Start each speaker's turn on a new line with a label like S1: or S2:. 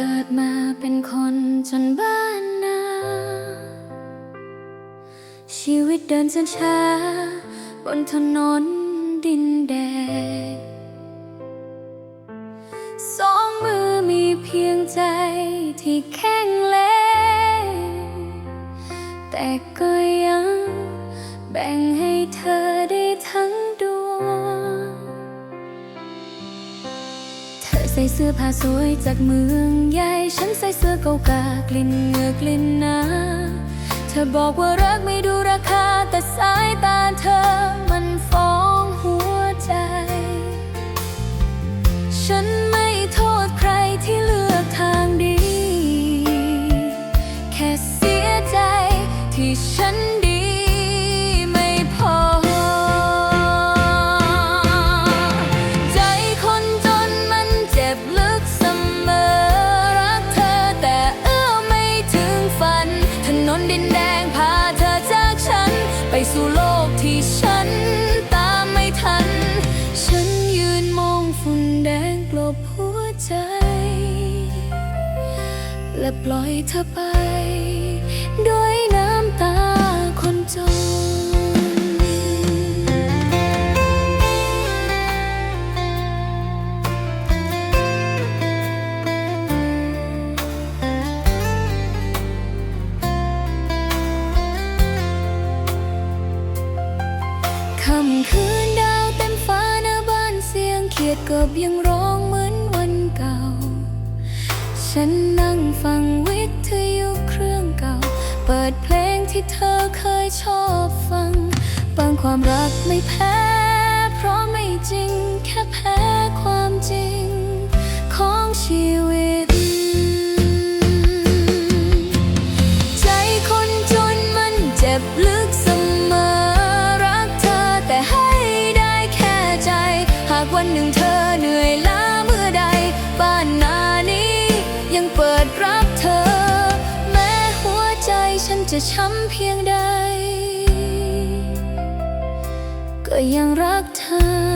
S1: กิดมาเป็นคนจนบ้านนา ชีวิตเดินช้าๆบนถนนดินแดง สองมือมีเพียงใจที่แข็งแรงแต่ก็ยังแบ่งให้เธอ ใส่เสื้อผ้าสวยจากเมืองใหญ่ ฉันใส่เสื้อเก่ากากลิ่นเหงื่อกลิ่นน้ำเธอบอกว่ารักไม่ดูราคา แต่สายตาเธอมันฟ้องหัวใจ ฉันไม่โทษใครที่เลือกทางดี แค่เสียใจที่ฉัน ดินแดงพาเธอจากฉัน ไปสู่โลกที่ฉันตามไม่ทัน ฉันยืนมองฝุ่นแดงกลบหัวใจ และปล่อยเธอไป ด้วยน้ำ ค่ำคืนดาวเต็มฟ้าหน้าบ้านเสียงเขียดกบยังร้องเหมือนวันเก่า ฉันนั่งฟังวิทยุเครื่องเก่า เปิดเพลงที่เธอเคยชอบฟัง บางความรักไม่แพ้ วันหนึ่งเธอเหนื่อยล้าเมื่อใด บ้านนานี้ยังเปิดรับเธอ แม้หัวใจฉันจะช้ำเพียงใด ก็ยังรักเธอ